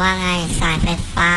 ว่าไงสายไฟฟ้า